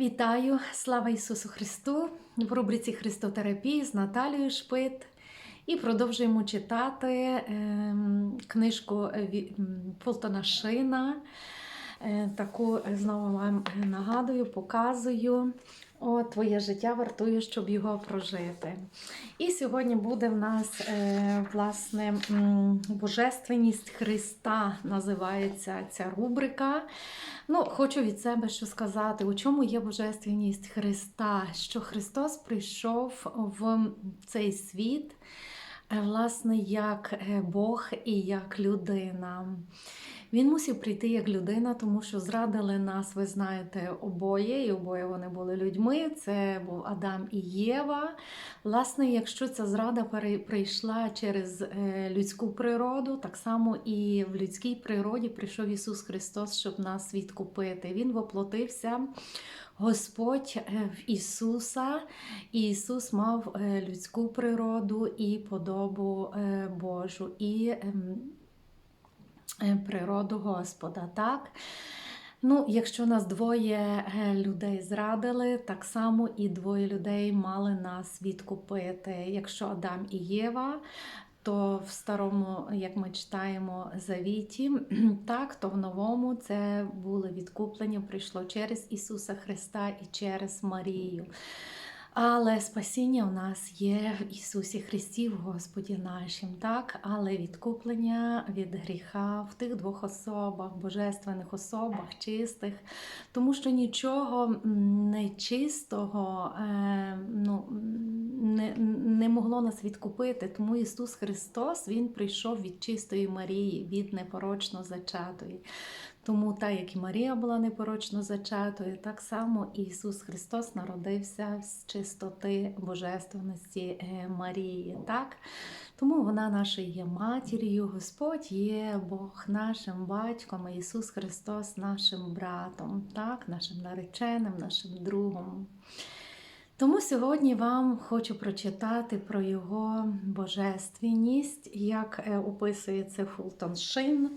Вітаю! Слава Ісусу Христу! В рубриці Христотерапії з Наталією Шпит. І продовжуємо читати ем, книжку Фултона Шина. Е, Таку знову вам нагадую, показую. О, твоє життя вартує, щоб його прожити. І сьогодні буде в нас е, власне Божественність Христа називається ця рубрика. Ну, хочу від себе що сказати, у чому є божественність Христа, що Христос прийшов в цей світ, е, власне, як е, Бог і як людина. Він мусив прийти як людина, тому що зрадили нас, ви знаєте, обоє, і обоє вони були людьми. Це був Адам і Єва. Власне, якщо ця зрада прийшла через е, людську природу, так само і в людській природі прийшов Ісус Христос, щоб нас відкупити. Він воплотився. Господь е, в Ісуса, Ісус мав е, людську природу і подобу Божу, і ем, природу Господа. Так? Ну, якщо нас двоє е, людей зрадили, так само і двоє людей мали нас відкупити. Якщо Адам і Єва, то в старому, як ми читаємо завіті, так, то в новому це було відкуплення, прийшло через Ісуса Христа і через Марію. Але спасіння у нас є в Ісусі Христі, в Господі нашим, так? Але відкуплення від гріха в тих двох особах, божественних особах, чистих, тому що нічого нечистого е, ну, не, не могло нас відкупити. Тому Ісус Христос Він прийшов від чистої Марії, від непорочно зачатої. Тому, так як і Марія була непорочно зачатою, так само і Ісус Христос народився з чистоти божественності е, Марії. Так? Тому вона нашою є матір'ю, Господь є Бог нашим батьком, а Ісус Христос нашим братом, так? нашим нареченим, нашим другом. Тому сьогодні вам хочу прочитати про його божественність, як е, описує це Фултон Шин.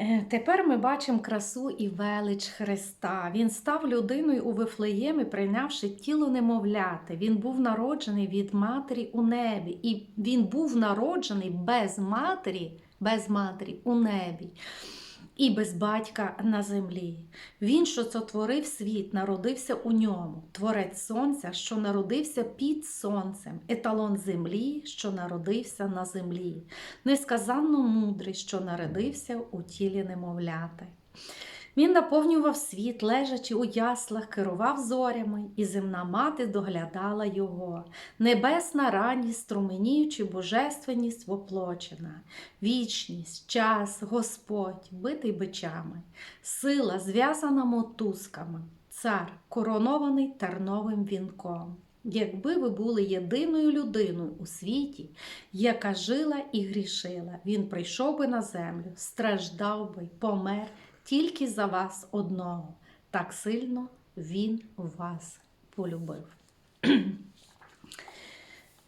Е, Тепер ми бачимо красу і велич Христа. Він став людиною у Вифлеємі, прийнявши тіло немовляти. Він був народжений від матері у небі, і він був народжений без матері, без матері у небі. І без батька на землі. Він, що сотворив світ, народився у ньому, творець сонця, що народився під сонцем, еталон землі, що народився на землі, несказанно мудрий, що народився у тілі немовляти. Він наповнював світ, лежачи у яслах, керував зорями, і земна мати доглядала його. Небесна радість, струменіючи божественність воплочена, вічність, час, Господь, битий бичами, сила, зв'язана мотузками, цар, коронований терновим вінком. Якби ви були єдиною людиною у світі, яка жила і грішила, він прийшов би на землю, страждав би, помер тільки за вас одного. Так сильно він вас полюбив.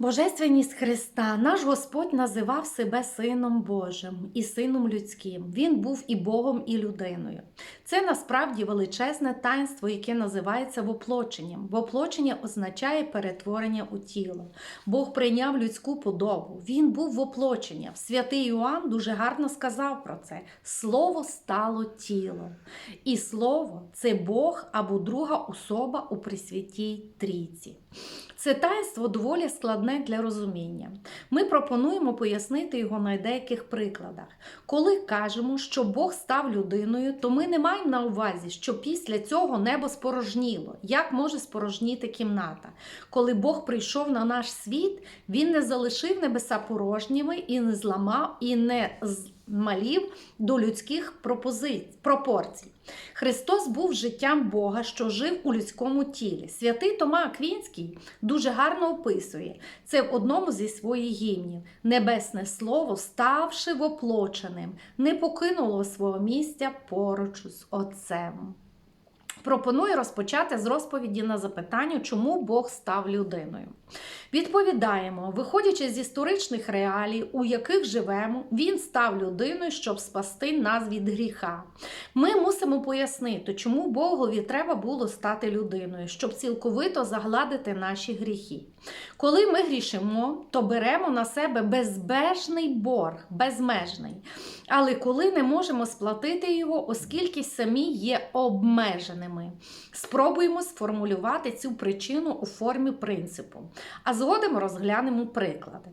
Божественність Христа, наш Господь називав себе Сином Божим і Сином людським. Він був і Богом, і людиною. Це насправді величезне таїнство, яке називається воплоченням. Воплочення означає перетворення у тіло. Бог прийняв людську подобу. Він був воплоченням. Святий Іоанн дуже гарно сказав про це: Слово стало тілом. І слово це Бог або друга особа у Пресвятій Трійці. Це таїнство доволі складне для розуміння. Ми пропонуємо пояснити його на деяких прикладах. Коли кажемо, що Бог став людиною, то ми не маємо на увазі, що після цього небо спорожніло. Як може спорожніти кімната? Коли Бог прийшов на наш світ, Він не залишив небеса порожніми і не зламав, і не змалів до людських пропорцій. Христос був життям Бога, що жив у людському тілі. Святий Тома Аквінський дуже гарно описує це в одному зі своїх гімнів. Небесне Слово, ставши воплоченим, не покинуло свого місця поруч з Отцем. Пропоную розпочати з розповіді на запитання, чому Бог став людиною. Відповідаємо, виходячи з історичних реалій, у яких живемо, він став людиною, щоб спасти нас від гріха. Ми мусимо пояснити, чому Богові треба було стати людиною, щоб цілковито загладити наші гріхи. Коли ми грішимо, то беремо на себе безбежний борг, безмежний. Але коли не можемо сплатити його, оскільки самі є обмеженими, спробуємо сформулювати цю причину у формі принципу. А згодом розглянемо приклади.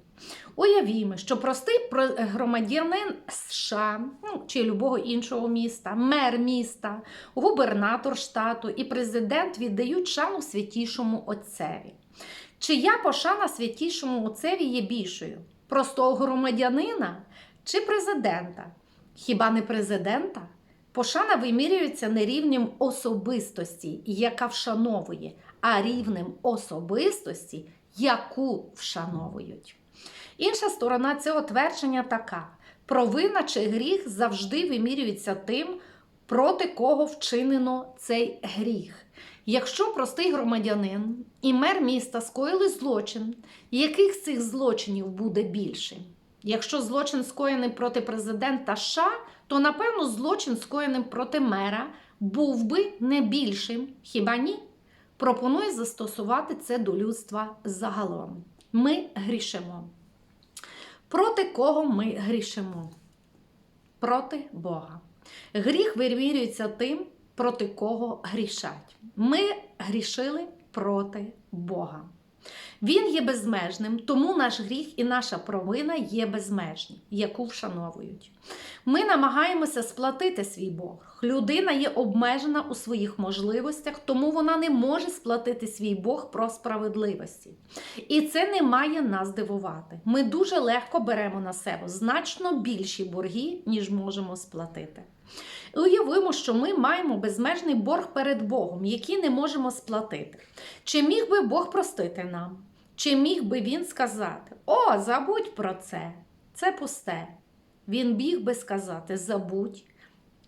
Уявімо, що простий громадянин США ну, чи любого іншого міста, мер міста, губернатор штату і президент віддають шану святішому отцеві. Чия пошана святішому отцеві є більшою? Простого громадянина чи президента? Хіба не президента? Пошана вимірюється не рівнем особистості, яка вшановує, а рівнем особистості, яку вшановують. Інша сторона цього твердження така: провина чи гріх завжди вимірюється тим, проти кого вчинено цей гріх. Якщо простий громадянин і мер міста скоїли злочин, яких з цих злочинів буде більше? Якщо злочин скоєний проти президента США, то напевно злочин скоєним проти мера був би не більшим, хіба ні? Пропоную застосувати це до людства загалом. Ми грішимо. Проти кого ми грішимо? Проти Бога. Гріх вимірюється тим, проти кого грішать. Ми грішили проти Бога. Він є безмежним, тому наш гріх і наша провина є безмежні, яку вшановують. Ми намагаємося сплатити свій Бог. Людина є обмежена у своїх можливостях, тому вона не може сплатити свій Бог про справедливості. І це не має нас дивувати. Ми дуже легко беремо на себе значно більші борги, ніж можемо сплатити. Уявимо, що ми маємо безмежний борг перед Богом, який не можемо сплатити. Чи міг би Бог простити нам? Чи міг би він сказати: О, забудь про це, це пусте. Він міг би сказати забудь,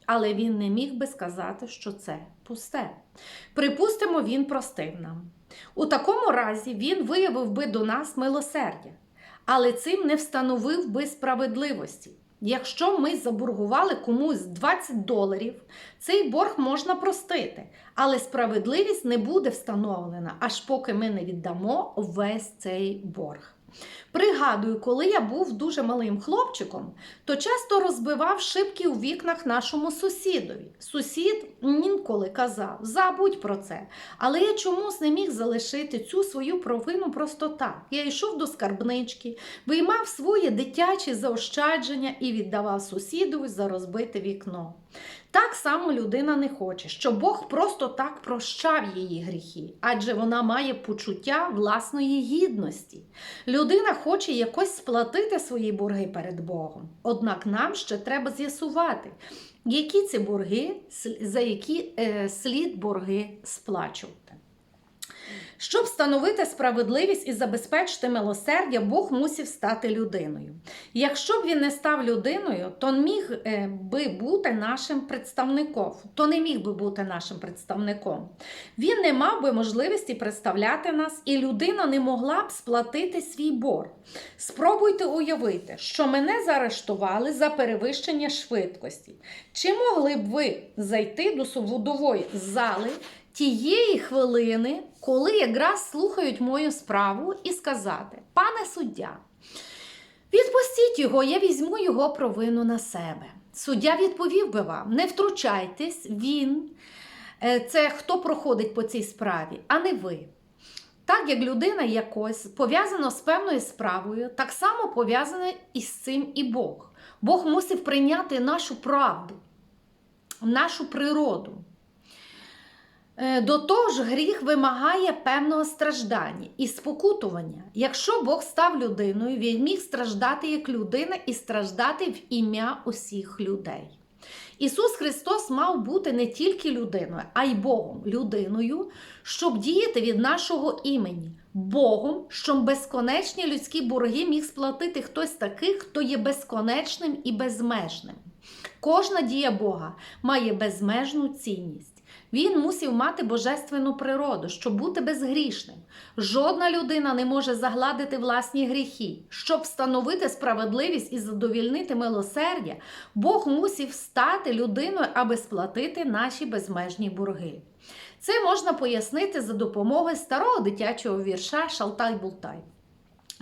але він не міг би сказати, що це пусте. Припустимо, він простив нам. У такому разі він виявив би до нас милосердя, але цим не встановив би справедливості. Якщо ми заборгували комусь 20 доларів, цей борг можна простити, але справедливість не буде встановлена, аж поки ми не віддамо весь цей борг. Пригадую, коли я був дуже малим хлопчиком, то часто розбивав шибки у вікнах нашому сусідові. Сусід інколи казав: забудь про це. Але я чомусь не міг залишити цю свою провину просто так. Я йшов до скарбнички, виймав своє дитяче заощадження і віддавав сусідові за розбите вікно. Так само людина не хоче, щоб Бог просто так прощав її гріхи, адже вона має почуття власної гідності. Людина хоче якось сплатити свої борги перед Богом. Однак нам ще треба з'ясувати, які ці борги, за які е, слід борги сплачувати. Щоб встановити справедливість і забезпечити милосердя, Бог мусив стати людиною. Якщо б він не став людиною, то міг е, би бути нашим представником, то не міг би бути нашим представником. Він не мав би можливості представляти нас, і людина не могла б сплатити свій борг. Спробуйте уявити, що мене заарештували за перевищення швидкості. Чи могли б ви зайти до судової зали? Тієї хвилини, коли якраз слухають мою справу, і сказати: Пане суддя, відпустіть його, я візьму його провину на себе. Суддя відповів би вам: не втручайтесь, він е, це хто проходить по цій справі, а не ви. Так як людина якось пов'язана з певною справою, так само пов'язана із цим і Бог. Бог мусив прийняти нашу правду, нашу природу. Е, До того ж, гріх вимагає певного страждання і спокутування. Якщо Бог став людиною, він міг страждати як людина і страждати в ім'я усіх людей. Ісус Христос мав бути не тільки людиною, а й Богом, людиною, щоб діяти від нашого імені, Богом, щоб безконечні людські борги міг сплатити хтось таких, хто є безконечним і безмежним. Кожна дія Бога має безмежну цінність. Він мусів мати божественну природу, щоб бути безгрішним. Жодна людина не може загладити власні гріхи. Щоб встановити справедливість і задовільнити милосердя, Бог мусив стати людиною, аби сплатити наші безмежні борги. Це можна пояснити за допомогою старого дитячого вірша Шалтай-Бултай.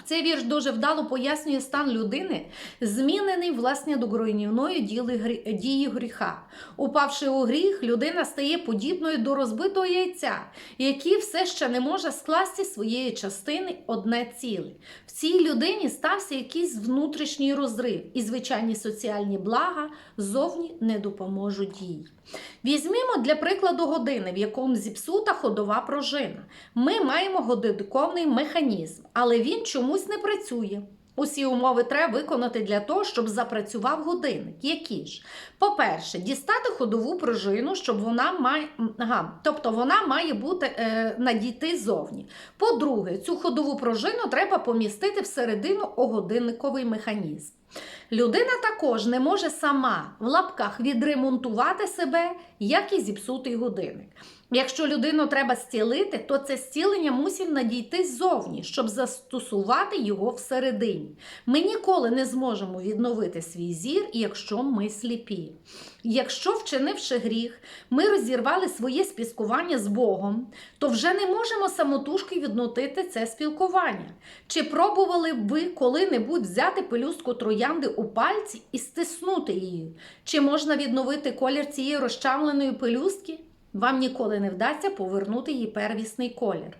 Цей вірш дуже вдало пояснює стан людини, змінений власне до руйнівної дії гріха. Упавши у гріх, людина стає подібною до розбитого яйця, який все ще не може скласти своєї частини одне ціле. В цій людині стався якийсь внутрішній розрив, і звичайні соціальні блага зовні не допоможуть їй. Візьмімо для прикладу години, в якому зіпсута ходова пружина. Ми маємо годинниковий механізм, але він чомусь не працює. Усі умови треба виконати для того, щоб запрацював годинник. Які ж? По-перше, дістати ходову пружину, щоб вона має ага, тобто вона має бути е, надійти зовні. По-друге, цю ходову пружину треба помістити всередину годинниковий механізм. Людина також не може сама в лапках відремонтувати себе, як і зіпсутий годинник. Якщо людину треба зцілити, то це зцілення мусить надійти ззовні, щоб застосувати його всередині. Ми ніколи не зможемо відновити свій зір, якщо ми сліпі. Якщо, вчинивши гріх, ми розірвали своє спілкування з Богом, то вже не можемо самотужки віднотити це спілкування. Чи пробували б ви коли-небудь взяти пелюстку троянди у пальці і стиснути її? Чи можна відновити колір цієї розчавленої пелюстки? Вам ніколи не вдасться повернути її первісний колір.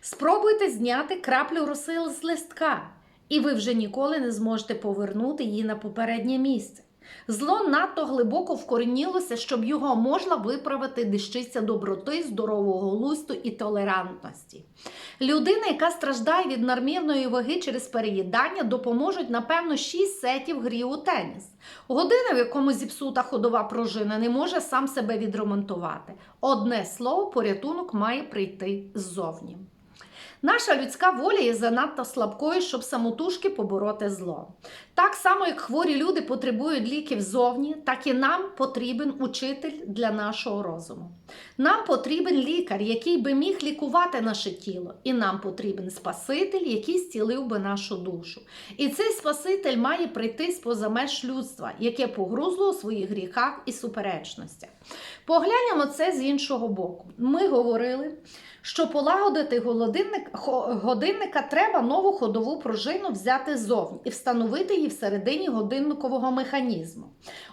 Спробуйте зняти краплю роси з листка, і ви вже ніколи не зможете повернути її на попереднє місце. Зло надто глибоко вкорінілося, щоб його можна виправити дещиця доброти, здорового глузду і толерантності. Людина, яка страждає від надмірної ваги через переїдання, допоможуть, напевно, 6 сетів грі у теніс. Година, в якому зіпсута ходова пружина, не може сам себе відремонтувати. Одне слово, порятунок має прийти ззовні. Наша людська воля є занадто слабкою, щоб самотужки побороти зло. Так само, як хворі люди потребують ліків зовні, так і нам потрібен учитель для нашого розуму. Нам потрібен лікар, який би міг лікувати наше тіло, і нам потрібен Спаситель, який зцілив би нашу душу. І цей Спаситель має прийти з-поза меж людства, яке погрузло у своїх гріхах і суперечностях. Поглянемо це з іншого боку. Ми говорили, що полагодити годинника треба нову ходову пружину взяти ззовні і встановити її всередині годинникового механізму.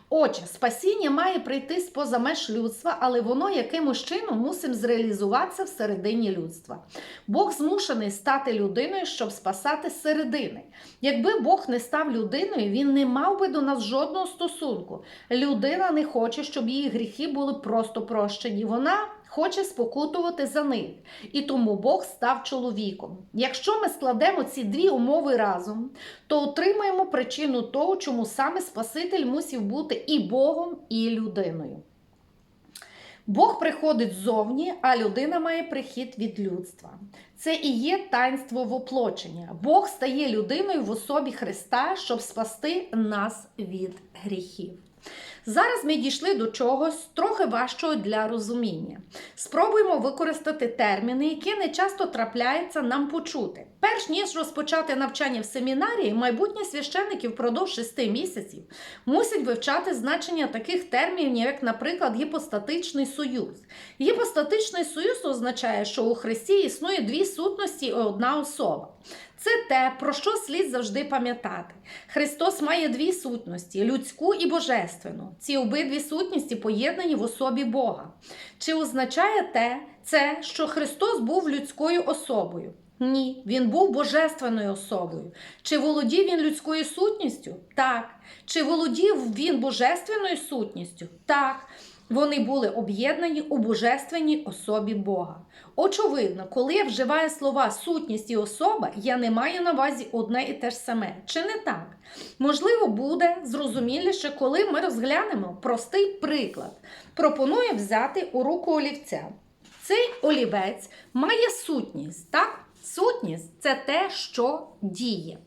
Отже, спасіння має прийти з-поза меж людства, але воно якимось чином мусить зреалізуватися всередині людства. Бог змушений стати людиною, щоб спасати середини. Якби Бог не став людиною, він не мав би до нас жодного стосунку. Людина не хоче, щоб її гріхи були просто прощені. Вона хоче спокутувати за них. І тому Бог став чоловіком. Якщо ми складемо ці дві умови разом, то отримаємо причину того, чому саме Спаситель мусів бути і Богом, і людиною. Бог приходить ззовні, а людина має прихід від людства. Це і є таїнство воплочення. Бог стає людиною в особі Христа, щоб спасти нас від гріхів. Зараз ми дійшли до чогось трохи важчого для розуміння. Спробуємо використати терміни, які не часто трапляється нам почути. Перш ніж розпочати навчання в семінарії, майбутні священники впродовж шести місяців мусять вивчати значення таких термінів, як, наприклад, гіпостатичний союз. Гіпостатичний союз означає, що у Христі існує дві сутності і одна особа. Це те, про що слід завжди пам'ятати. Христос має дві сутності людську і божественну. Ці обидві сутності поєднані в особі Бога. Чи означає те, це, що Христос був людською особою? Ні, він був божественною особою. Чи володів він людською сутністю? Так. Чи володів він божественною сутністю? Так. Вони були об'єднані у божественній особі Бога. Очевидно, коли я вживаю слова сутність і особа, я не маю на увазі одне і те ж саме. Чи не так? Можливо, буде зрозуміліше, коли ми розглянемо простий приклад. Пропоную взяти у руку олівця. Цей олівець має сутність, так? Сутність це те, що діє.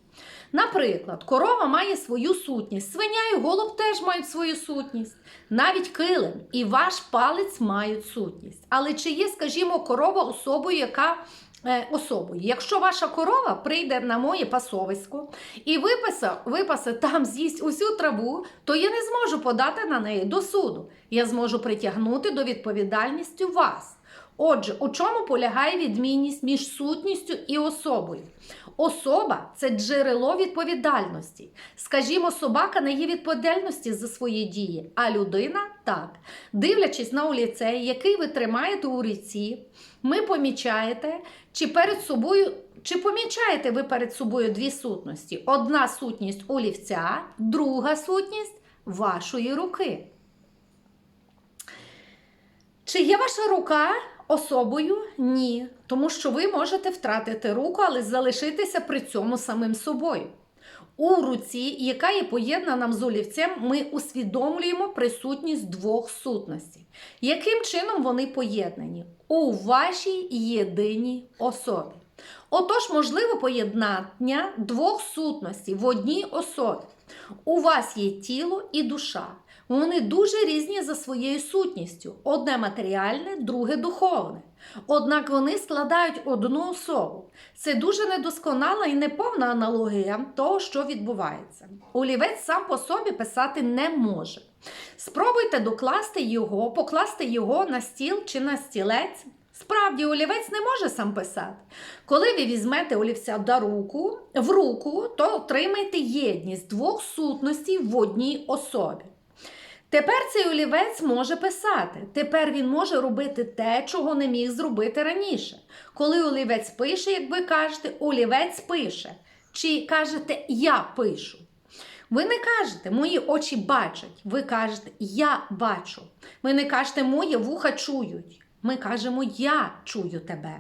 Наприклад, корова має свою сутність, свиня і голуб теж мають свою сутність. Навіть килим і ваш палець мають сутність. Але чи є, скажімо, корова особою, яка е, особою? Якщо ваша корова прийде на моє пасовисько і випасе, випасе там з'їсть усю траву, то я не зможу подати на неї до суду. Я зможу притягнути до відповідальності вас. Отже, у чому полягає відмінність між сутністю і особою? Особа це джерело відповідальності. Скажімо, собака не є відповідальності за свої дії, а людина так. Дивлячись на олівцей, який ви тримаєте у руці, ми помічаєте, чи перед собою. Чи помічаєте ви перед собою дві сутності? Одна сутність олівця, друга сутність вашої руки. Чи є ваша рука особою? Ні. Тому що ви можете втратити руку, але залишитися при цьому самим собою. У руці, яка є поєднана з олівцем, ми усвідомлюємо присутність двох сутностей. Яким чином вони поєднані? У вашій єдиній особі. Отож, можливо поєднання двох сутностей в одній особі. У вас є тіло і душа. Вони дуже різні за своєю сутністю: одне матеріальне, друге духовне. Однак вони складають одну особу. Це дуже недосконала і неповна аналогія того, що відбувається. Олівець сам по собі писати не може. Спробуйте докласти його, покласти його на стіл чи на стілець. Справді, олівець не може сам писати. Коли ви візьмете олівця до руку, в руку, то отримаєте єдність двох сутностей в одній особі. Тепер цей олівець може писати. Тепер він може робити те, чого не міг зробити раніше. Коли олівець пише, як ви кажете, олівець пише. Чи кажете я пишу. Ви не кажете, мої очі бачать. Ви кажете, я бачу. Ви не кажете, мої вуха чують. Ми кажемо, я чую тебе.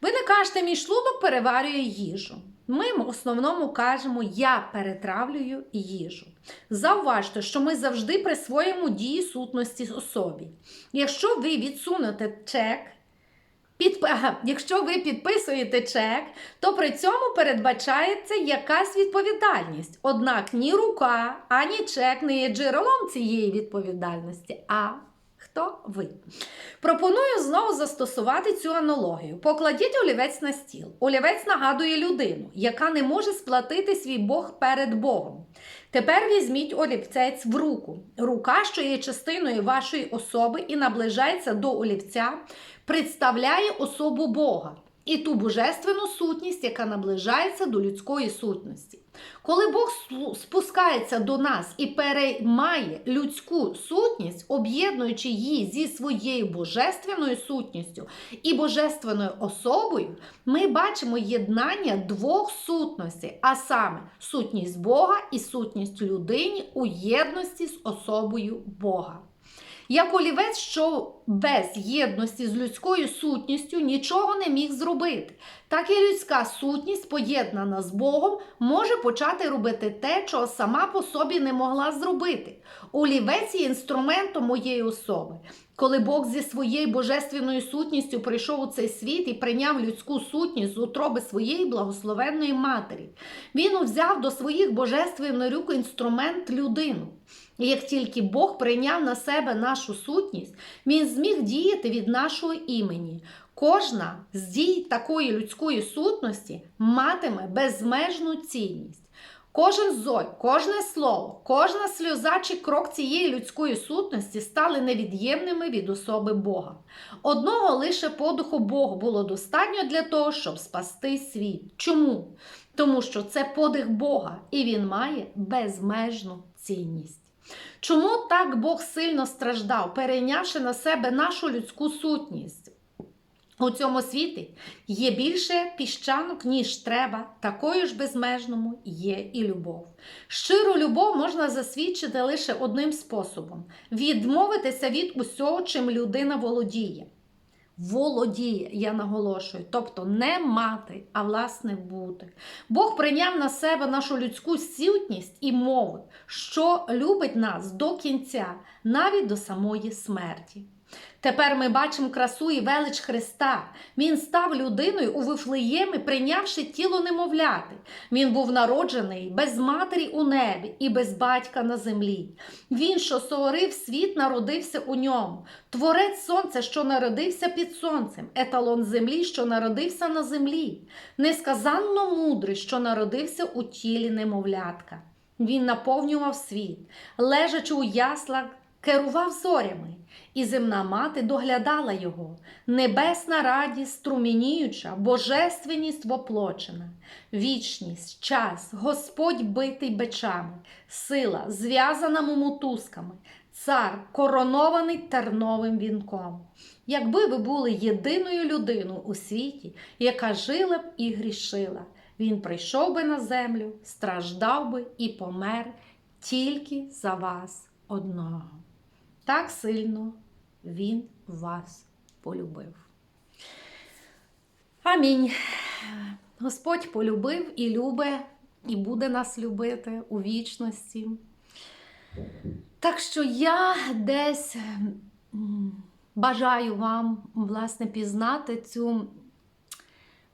Ви не кажете, мій шлунок переварює їжу. Ми в основному кажемо Я перетравлюю їжу. Зауважте, що ми завжди присвоїмо дії сутності особі. Якщо ви відсунете чек, під... якщо ви підписуєте чек, то при цьому передбачається якась відповідальність. Однак ні рука, ані чек не є джерелом цієї відповідальності. а Хто ви? Пропоную знову застосувати цю аналогію. Покладіть олівець на стіл. Олівець нагадує людину, яка не може сплатити свій Бог перед Богом. Тепер візьміть олівцець в руку. Рука, що є частиною вашої особи і наближається до олівця, представляє особу Бога і ту божественну сутність, яка наближається до людської сутності. Коли Бог спускається до нас і переймає людську сутність, об'єднуючи її зі своєю божественною сутністю і божественною особою, ми бачимо єднання двох сутностей, а саме сутність Бога і сутність людині у єдності з особою Бога. Як олівець, що без єдності з людською сутністю нічого не міг зробити, так і людська сутність, поєднана з Богом, може почати робити те, чого сама по собі не могла зробити. Олівець є інструментом моєї особи. Коли Бог зі своєю божественною сутністю прийшов у цей світ і прийняв людську сутність з утроби своєї благословенної матері, він взяв до своїх божественних рук інструмент людину. І як тільки Бог прийняв на себе нашу сутність, Він зміг діяти від нашого імені. Кожна з дій такої людської сутності матиме безмежну цінність. Кожен зой, кожне слово, кожна сльоза чи крок цієї людської сутності стали невід'ємними від особи Бога. Одного лише подуху Богу було достатньо для того, щоб спасти світ. Чому? Тому що це подих Бога, і він має безмежну цінність. Чому так Бог сильно страждав, перейнявши на себе нашу людську сутність? У цьому світі є більше піщанок, ніж треба, такою ж безмежному є і любов. Щиру любов можна засвідчити лише одним способом: відмовитися від усього, чим людина володіє. Володіє, я наголошую, тобто не мати, а власне бути. Бог прийняв на себе нашу людську сутність і мову, що любить нас до кінця, навіть до самої смерті. Тепер ми бачимо красу і велич Христа. Він став людиною у Вифлеємі, прийнявши тіло немовляти. Він був народжений без матері у небі і без батька на землі. Він, що сотворив світ, народився у ньому. Творець сонця, що народився під сонцем, еталон землі, що народився на землі, несказанно мудрий, що народився у тілі немовлятка. Він наповнював світ, лежачи у яслах, керував зорями, і земна мати доглядала його, небесна радість, струмініюча, божественність воплочена, вічність, час, Господь битий бичами, сила, зв'язана мотузками, цар, коронований терновим вінком. Якби ви були єдиною людиною у світі, яка жила б і грішила, він прийшов би на землю, страждав би і помер тільки за вас одного. Так сильно він вас полюбив. Амінь. Господь полюбив і любить, і буде нас любити у вічності. Так що я десь бажаю вам, власне, пізнати цю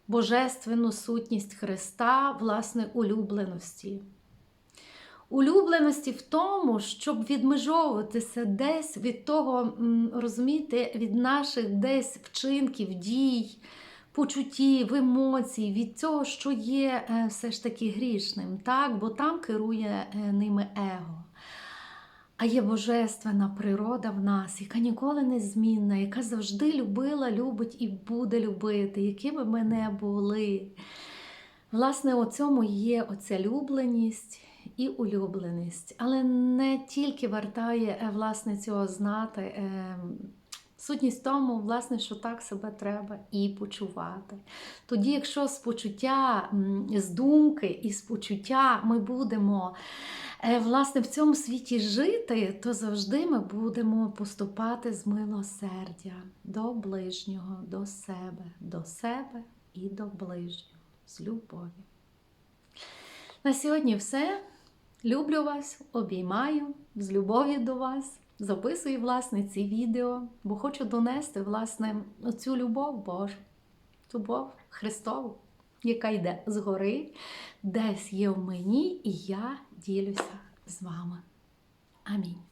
божественну сутність Христа, власне, улюбленості. Улюбленості в тому, щоб відмежовуватися десь від того, розумієте, від наших десь вчинків, дій, почуттів, емоцій, від цього, що є е, все ж таки грішним, так? бо там керує е, ними его. А є божественна природа в нас, яка ніколи не змінна, яка завжди любила, любить і буде любити, якими ми не були. Власне, у цьому є оця любленість і улюбленість. Але не тільки вартає е, власне цього знати. е, Сутність в тому, власне, що так себе треба і почувати. Тоді, якщо з почуття, з думки і з почуття ми будемо е, власне в цьому світі жити, то завжди ми будемо поступати з милосердя до ближнього, до себе, до себе і до ближнього, з любові. На сьогодні все. Люблю вас, обіймаю з любов'ю до вас. Записую, власне, ці відео, бо хочу донести, власне, цю любов Божу, любов Христову, яка йде згори, десь є в мені, і я ділюся з вами. Амінь.